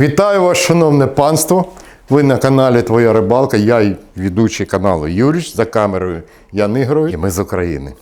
Вітаю вас, шановне панство! Ви на каналі Твоя рибалка. Я ведучий каналу Юріч за камерою Ян Ігорович. І ми з України.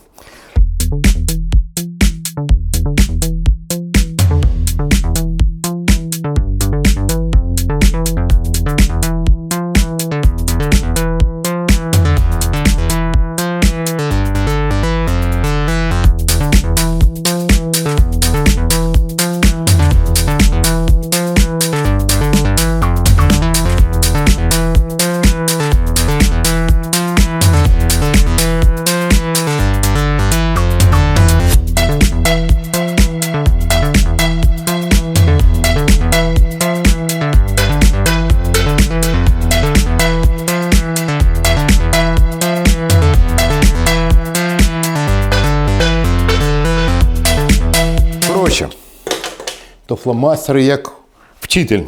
То фломастер як вчитель.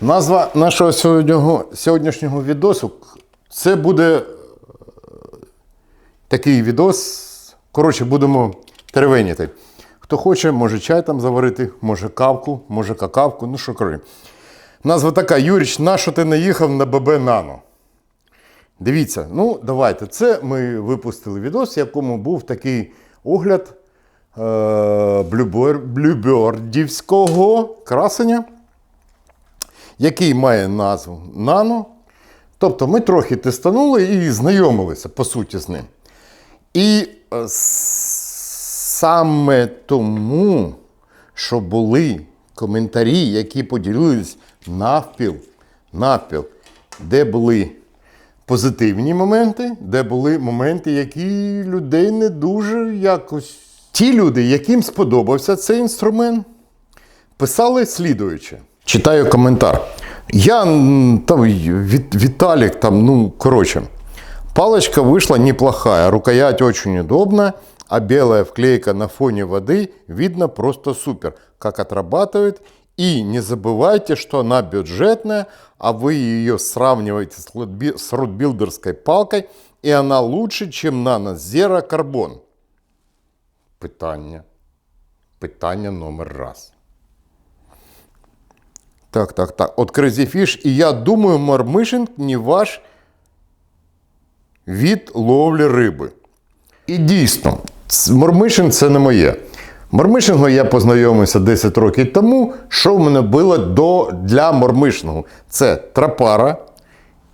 Назва нашого сьогоднішнього, сьогоднішнього відосу це буде е, такий відос. Коротше, будемо теревеніти. Хто хоче, може чай там заварити, може кавку, може какавку, ну що коротше. Назва така: Юріч, на що ти наїхав на ББ Нано? Дивіться, ну давайте. Це ми випустили відос, в якому був такий огляд блюбердівського красення, який має назву Нано. Тобто ми трохи тестанули і знайомилися по суті з ним. І е, саме тому, що були коментарі, які поділились навпіл, навпіл, де були позитивні моменти, де були моменти, які людей не дуже якось. Ті люди, яким сподобався цей інструмент, писали слідуюче. Читаю коментар. Я м, там Віт- Віталік, там, ну, короче, палочка вышла неплохая, рукоять очень удобная, а белая вклейка на фоне воды видно просто супер, как отрабатывает. И не забывайте, что она бюджетная, а вы ее сравниваете с рудби- с рудбилдерской палкой, и она лучше, чем Nano Zero Carbon. Питання. Питання номер раз. Так, так, так. От Fish. І я думаю, мормишинг не ваш від ловлі риби. І дійсно, мормишинг це не моє. Мормишингом я познайомився 10 років тому. Що в мене було до, для мормишингу? Це трапара,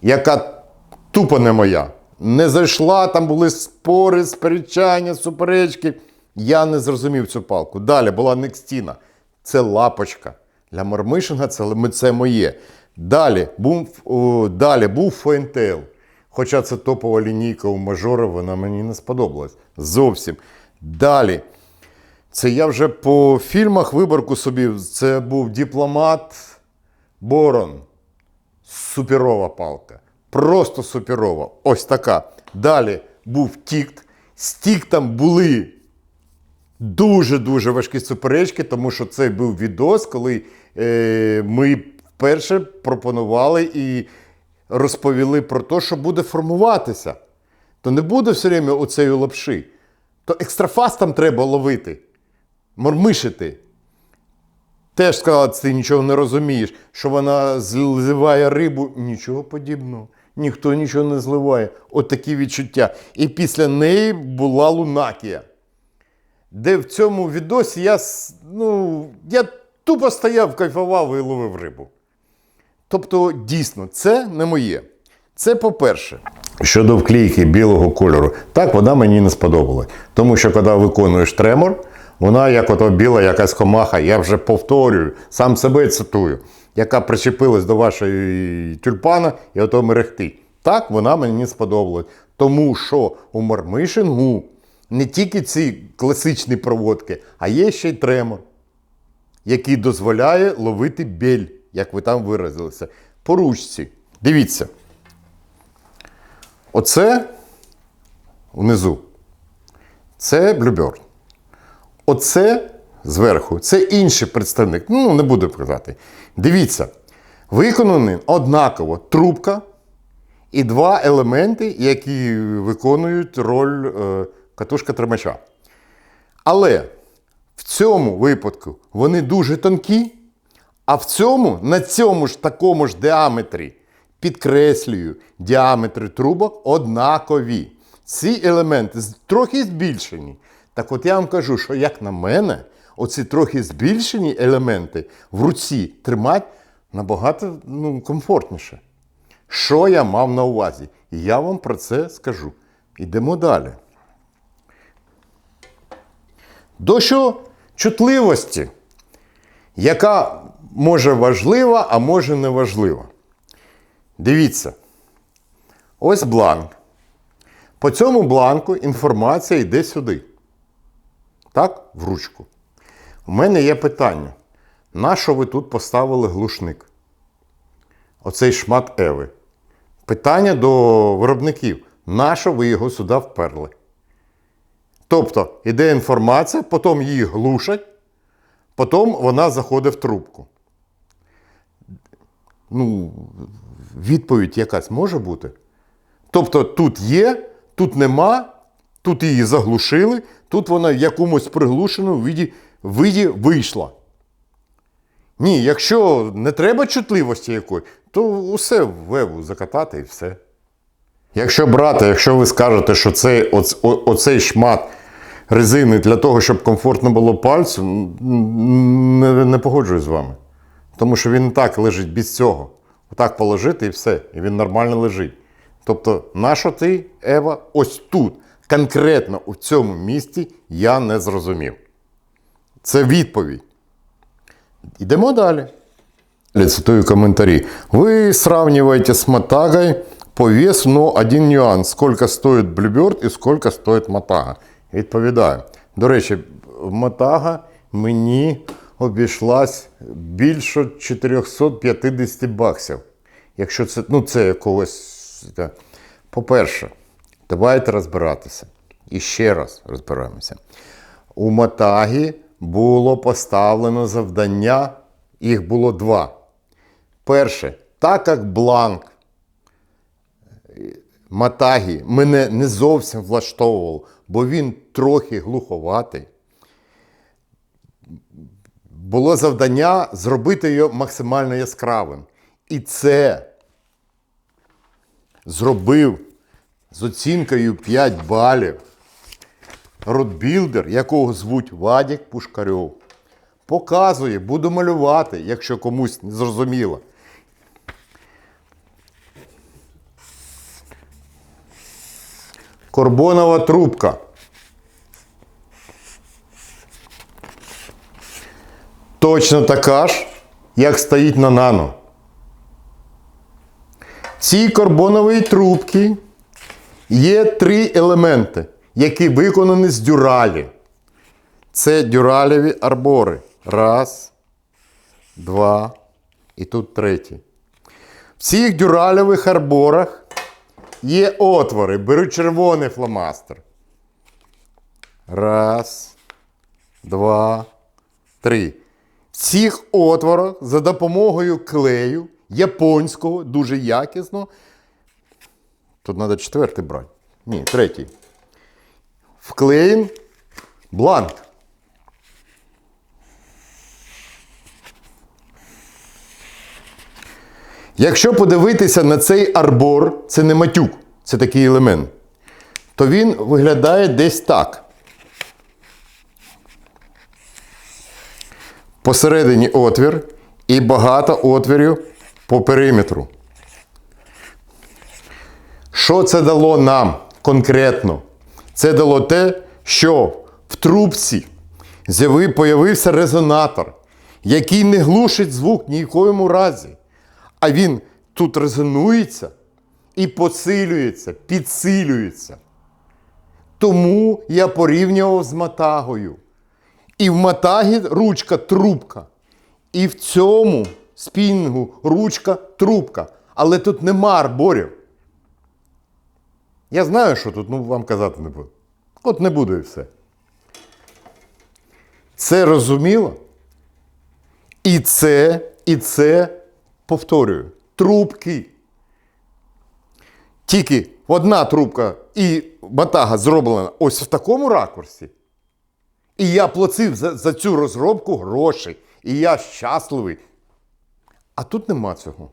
яка тупо не моя. Не зайшла, там були спори, сперечання, суперечки. Я не зрозумів цю палку. Далі була Некстіна. Це лапочка. Для мормишинга це, це моє. Далі був, далі був Фойнтейл. Хоча це топова лінійка у мажора, вона мені не сподобалась. Зовсім. Далі. Це я вже по фільмах виборку собі. Це був дипломат Борон. Суперова палка. Просто суперова. Ось така. Далі був тікт. З тіктом були дуже-дуже важкі суперечки, тому що це був відос, коли е, ми вперше пропонували і розповіли про те, що буде формуватися. То не буде все время оцеї лапши. То екстрафастом треба ловити, мормишити. Теж сказала, ти нічого не розумієш, що вона зливає рибу. Нічого подібного. Ніхто нічого не зливає. От відчуття. І після неї була Лунакія. Де в цьому відосі я, ну, я тупо стояв, кайфував і ловив рибу. Тобто, дійсно, це не моє. Це по-перше. Щодо вклейки білого кольору, так вона мені не сподобалась. Тому що коли виконуєш тремор, вона як ото біла якась комаха, я вже повторюю, сам себе цитую, яка причепилась до вашої тюльпана і ото мерехтить. Так вона мені не сподобалась. Тому що у мормишингу не тільки ці класичні проводки, а є ще й тремор який дозволяє ловити біль, як ви там виразилися. По ручці. Дивіться. Оце внизу. Це Bluebird. Оце зверху. Це інший представник. Ну, не буду казати. Дивіться. Виконаний однаково трубка і два елементи, які виконують роль е, катушка тримача. Але в цьому випадку вони дуже тонкі, А в цьому, на цьому ж такому ж діаметрі, підкреслюю, діаметри трубок однакові. Ці елементи трохи збільшені. Так от я вам кажу, що як на мене, оці трохи збільшені елементи в руці тримати набагато ну, комфортніше. Що я мав на увазі? І я вам про це скажу. Ідемо далі. До що чутливості, яка може важлива, а може не важлива. Дивіться, ось бланк. По цьому бланку інформація йде сюди. Так, в ручку. У мене є питання. Нащо ви тут поставили глушник? Оцей шмат Еви. Питання до виробників. Нащо ви його сюди вперли? Тобто іде інформація, потім її глушать, потім вона заходить в трубку. Ну, відповідь якась може бути. Тобто тут є, тут нема, тут її заглушили, тут вона в якомусь приглушеному виді, виді вийшла. Ні, якщо не треба чутливості якої, то усе в вебу закатати і все. Якщо брати, якщо ви скажете, що цей, оц, оцей шмат резини для того, щоб комфортно було пальцю, не, не погоджуюсь з вами. Тому що він так лежить без цього. Отак положити і все. І він нормально лежить. Тобто, нащо ти, Ева, ось тут, конкретно у цьому місці, я не зрозумів. Це відповідь. Йдемо далі. Цитую комментарий. Вы сравниваете с Мотагой по весу, но один нюанс. Сколько стоит Bluebird і сколько стоїть Мотага? Відповідаю. До речі, Мотага мені обійшлась більше 450 баксів. Якщо це, ну це якогось. По-перше, давайте розбиратися. І ще раз розбираємося. У Мотагі було поставлено завдання, їх було два. Перше, так як бланк Матагі мене не зовсім влаштовував, бо він трохи глуховатий. Було завдання зробити його максимально яскравим. І це зробив з оцінкою 5 балів родбілдер, якого звуть Вадік Пушкарьов. Показує, буду малювати, якщо комусь не зрозуміло. Карбонова трубка. Точно така ж, як стоїть на нано. Цій карбоновій трубці є три елементи, які виконані з дюралі. Це дюралеві арбори. Раз, два і тут третій. В цих дюралевих арборах є отвори. Беру червоний фломастер. Раз, два, три. В цих отворах за допомогою клею японського, дуже якісного. Тут треба четвертий брати. Ні, третій. Вклеїн бланк. Якщо подивитися на цей арбор, це не матюк, це такий елемент, то він виглядає десь так. Посередині отвір і багато отвірів по периметру. Що це дало нам конкретно? Це дало те, що в трубці з'яви- появився резонатор, який не глушить звук ні в коєму разі. А він тут резонується і посилюється, підсилюється. Тому я порівнював з матагою. І в матагі ручка трубка. І в цьому спінгу ручка трубка. Але тут нема арборів. Я знаю, що тут, ну вам казати не буду. От не буду і все. Це розуміло? І це, і це, повторюю, трубки. Тільки одна трубка і батага зроблена ось в такому ракурсі. І я платив за, за цю розробку гроші. І я щасливий. А тут нема цього.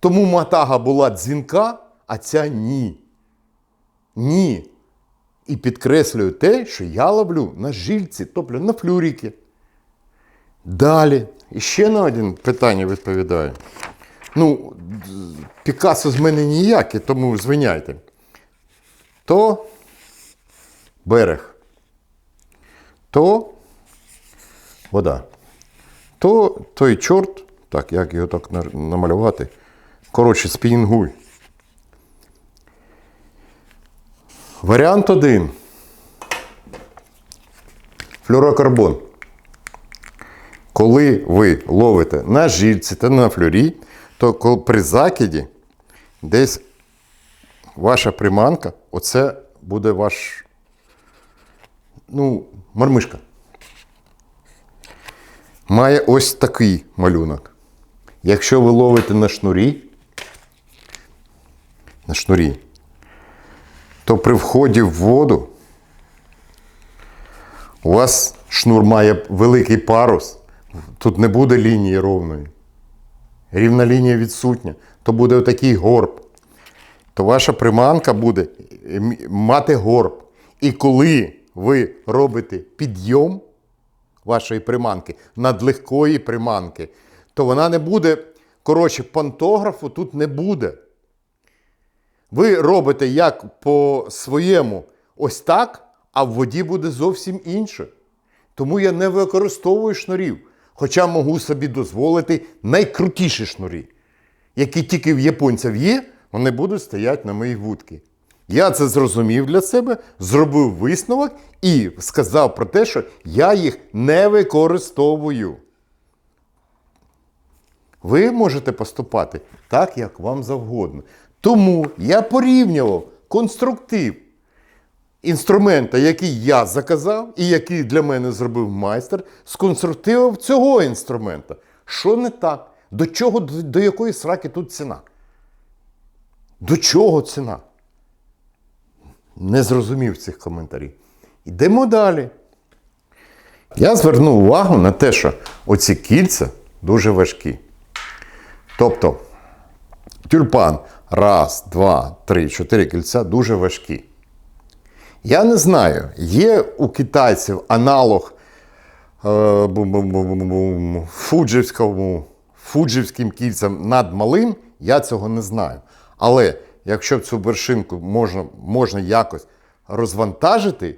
Тому матага була дзвінка, а ця ні. Ні. І підкреслюю те, що я ловлю на жільці, тобто на флюріки. Далі. І ще на одне питання відповідаю. Ну, Пікассо з мене ніякі, тому звиняйте. То берег, то вода, то той чорт, так, як його так намалювати. Коротше, спінінгуй. Варіант один. Флюрокарбон. Коли ви ловите на жільці та на флюрі, то коли при закиді десь ваша приманка, оце буде ваш ну, мармишка. Має ось такий малюнок. Якщо ви ловите на шнурі, на шнурі, то при вході в воду у вас шнур має великий парус, тут не буде лінії ровної. Рівна лінія відсутня, то буде отакий горб. То ваша приманка буде мати горб. І коли ви робите підйом вашої приманки над легкої приманки, то вона не буде, коротше, пантографу тут не буде. Ви робите як по своєму ось так, а в воді буде зовсім інше. Тому я не використовую шнурів, хоча можу собі дозволити найкрутіші шнурі, які тільки в японців є, вони будуть стояти на моїй вудці. Я це зрозумів для себе, зробив висновок і сказав про те, що я їх не використовую. Ви можете поступати так, як вам завгодно. Тому я порівнював конструктив інструмента, який я заказав і який для мене зробив майстер, з конструктивом цього інструмента. Що не так? До чого, до, якої сраки тут ціна? До чого ціна? Не зрозумів цих коментарів. Йдемо далі. Я звернув увагу на те, що оці кільця дуже важкі. Тобто, тюльпан раз, два, три, чотири кільця дуже важкі. Я не знаю, є у китайців аналог е, фуджівському, фуджівським кільцям над малим, я цього не знаю. Але якщо цю вершинку можна, можна якось розвантажити,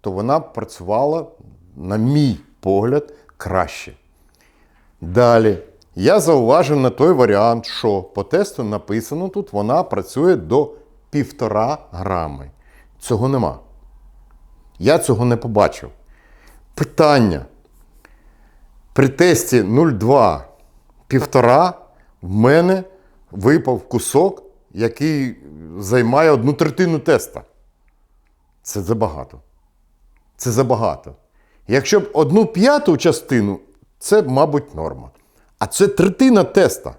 то вона працювала, на мій погляд, краще. Далі. Я зауважив на той варіант, що по тесту написано тут, вона працює до 1,5 грами. Цього нема. Я цього не побачив. Питання. При тесті 0,2 1,5 в мене випав кусок, який займає одну третину теста. Це забагато. Це забагато. Якщо б одну п'яту частину, це, мабуть, норма. А це третина теста.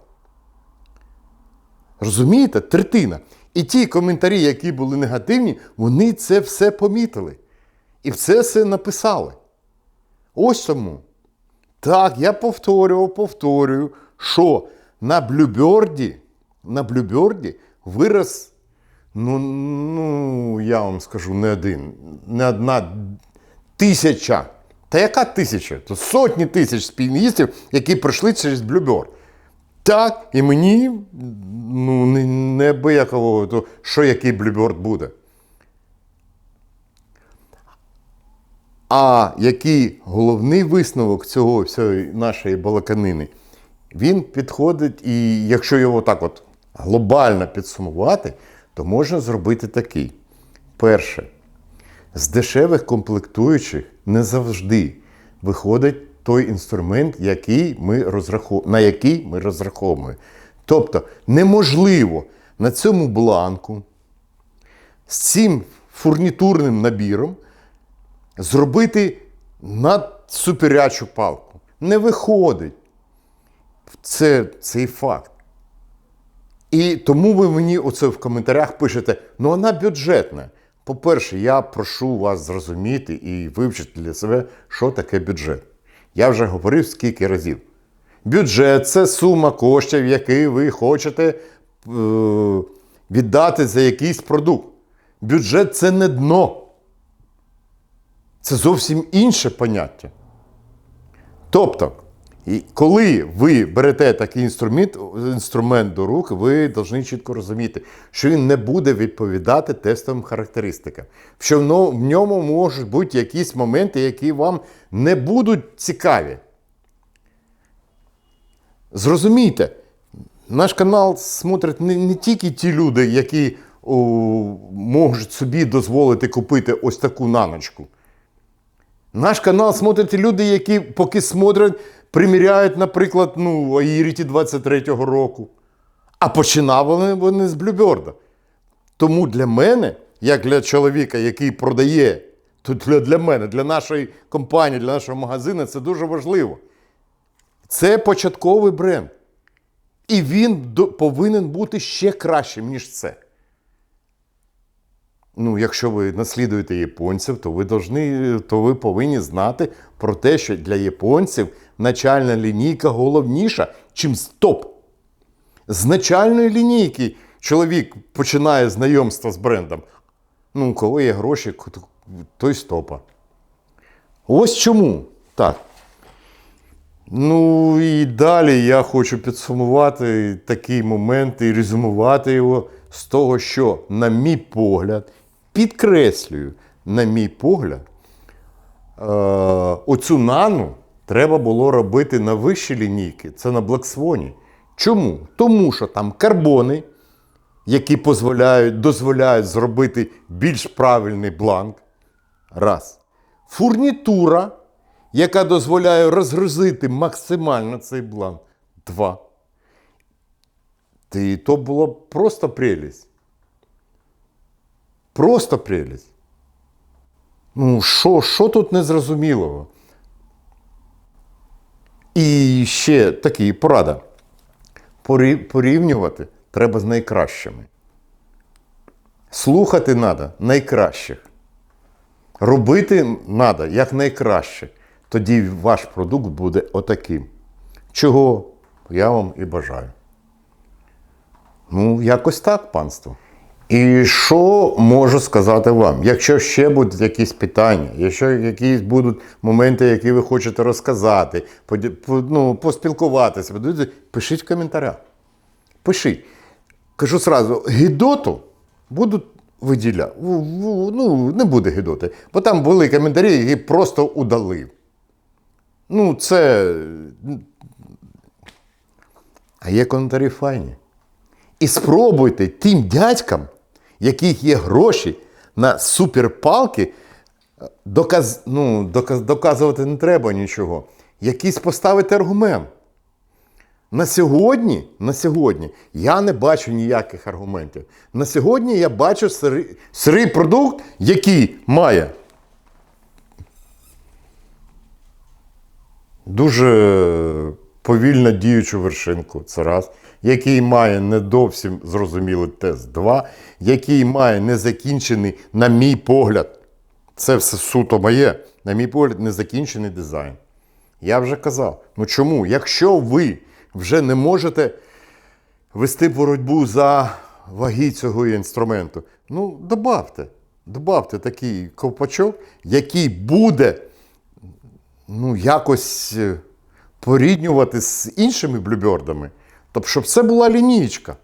Розумієте? Третина. І ті коментарі, які були негативні, вони це все помітили. І все це написали. Ось тому. Так, я повторював, повторюю, що на блюберді, на блюберді вираз, ну, ну, я вам скажу, не один, не одна тисяча. Та яка тисяча? То сотні тисяч спільністів, які пройшли через блюбер. Так, і мені ну, не, неабиякого, то що який блюберд буде. А який головний висновок цього всієї нашої балаканини, він підходить, і якщо його так от глобально підсумувати, то можна зробити такий. Перше, з дешевих комплектуючих не завжди виходить той інструмент, який ми розрахов... на який ми розраховуємо. Тобто неможливо на цьому бланку з цим фурнітурним набіром зробити надсуперячу палку. Не виходить. Це цей факт. І тому ви мені оце в коментарях пишете, ну вона бюджетна. По-перше, я прошу вас зрозуміти і вивчити для себе, що таке бюджет. Я вже говорив скільки разів. Бюджет це сума коштів, які ви хочете е, віддати за якийсь продукт. Бюджет це не дно. Це зовсім інше поняття. Тобто, і коли ви берете такий інструмент, інструмент до рук, ви повинні чітко розуміти, що він не буде відповідати тестовим характеристикам, що в ньому можуть бути якісь моменти, які вам не будуть цікаві. Зрозумійте, наш канал смотрять не, не тільки ті люди, які о, можуть собі дозволити купити ось таку наночку. Наш канал смотрять люди, які поки смотрять, приміряють, наприклад, ну, Аїріті 23-го року. А починали вони з Блюберда. Тому для мене, як для чоловіка, який продає, то для, для мене, для нашої компанії, для нашого магазину, це дуже важливо. Це початковий бренд. І він повинен бути ще кращим, ніж це. Ну, якщо ви наслідуєте японців, то ви, должны, то ви повинні знати про те, що для японців начальна лінійка головніша, чим стоп. З начальної лінійки чоловік починає знайомство з брендом. Ну, кого є гроші, той стопа. Ось чому. Так. Ну і далі я хочу підсумувати такий момент і резюмувати його з того, що, на мій погляд, підкреслюю, на мій погляд, е, оцю нану треба було робити на вищій лінійки, це на Блаксвоні. Чому? Тому що там карбони, які дозволяють, дозволяють зробити більш правильний бланк. Раз. Фурнітура, яка дозволяє розгрузити максимально цей бланк. Два. І то було просто прелість. Просто прелість. Ну, що, що тут незрозумілого? І ще такий порада. Порівнювати треба з найкращими. Слухати треба найкращих. Робити треба як найкраще. Тоді ваш продукт буде отаким. Чого я вам і бажаю. Ну, якось так, панство. І що можу сказати вам? Якщо ще будуть якісь питання, якщо якісь будуть моменти, які ви хочете розказати, ну, поспілкуватися, пишіть в коментарях. Пишіть. Кажу сразу, гідоту будуть виділяти. Ну, не буде гідоти. Бо там були коментарі, які просто удалив. Ну, це. А є коментарі файні. І спробуйте тим дядькам, яких є гроші на суперпалки, доказ, ну, доказ, доказувати не треба нічого. Якийсь поставити аргумент. На сьогодні, на сьогодні я не бачу ніяких аргументів. На сьогодні я бачу сирий, сирий продукт, який має дуже повільно діючу вершинку. Це раз. Який має не зовсім зрозумілий тест 2, який має незакінчений, на мій погляд, це все суто моє, на мій погляд, незакінчений дизайн. Я вже казав. Ну чому? Якщо ви вже не можете вести боротьбу за ваги цього інструменту, ну добавте, добавте такий ковпачок, який буде ну, якось е, поріднювати з іншими блюбердами. Тобто, щоб це була лінійка.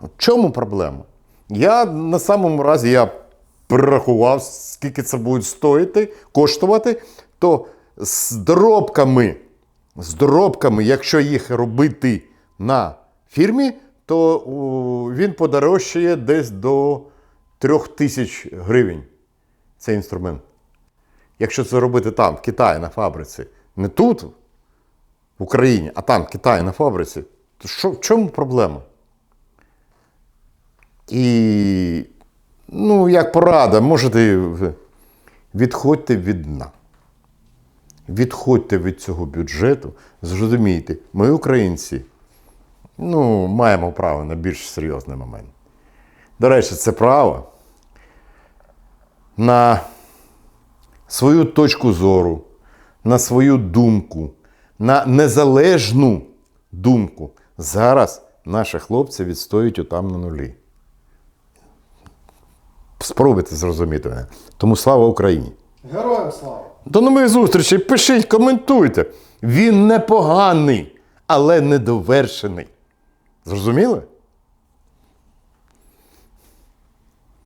В чому проблема? Я на самому разі я перерахував, скільки це буде стоїти, коштувати, то з доробками, з доробками, якщо їх робити на фірмі, то він подорожчає десь до 3000 тисяч гривень. Цей інструмент. Якщо це робити там, в Китаї на фабриці, не тут, в Україні, а там, в Китаї на фабриці, то що, в чому проблема? І, ну, як порада, можете відходьте від дна. Відходьте від цього бюджету, зрозумійте, ми, українці, ну, маємо право на більш серйозний момент. До речі, це право на свою точку зору, на свою думку, на незалежну думку. Зараз наші хлопці відстоюють отам на нулі. Спробуйте зрозуміти мене. Тому слава Україні! Героям слава! До нових зустрічей, пишіть, коментуйте. Він непоганий, але недовершений. Зрозуміли?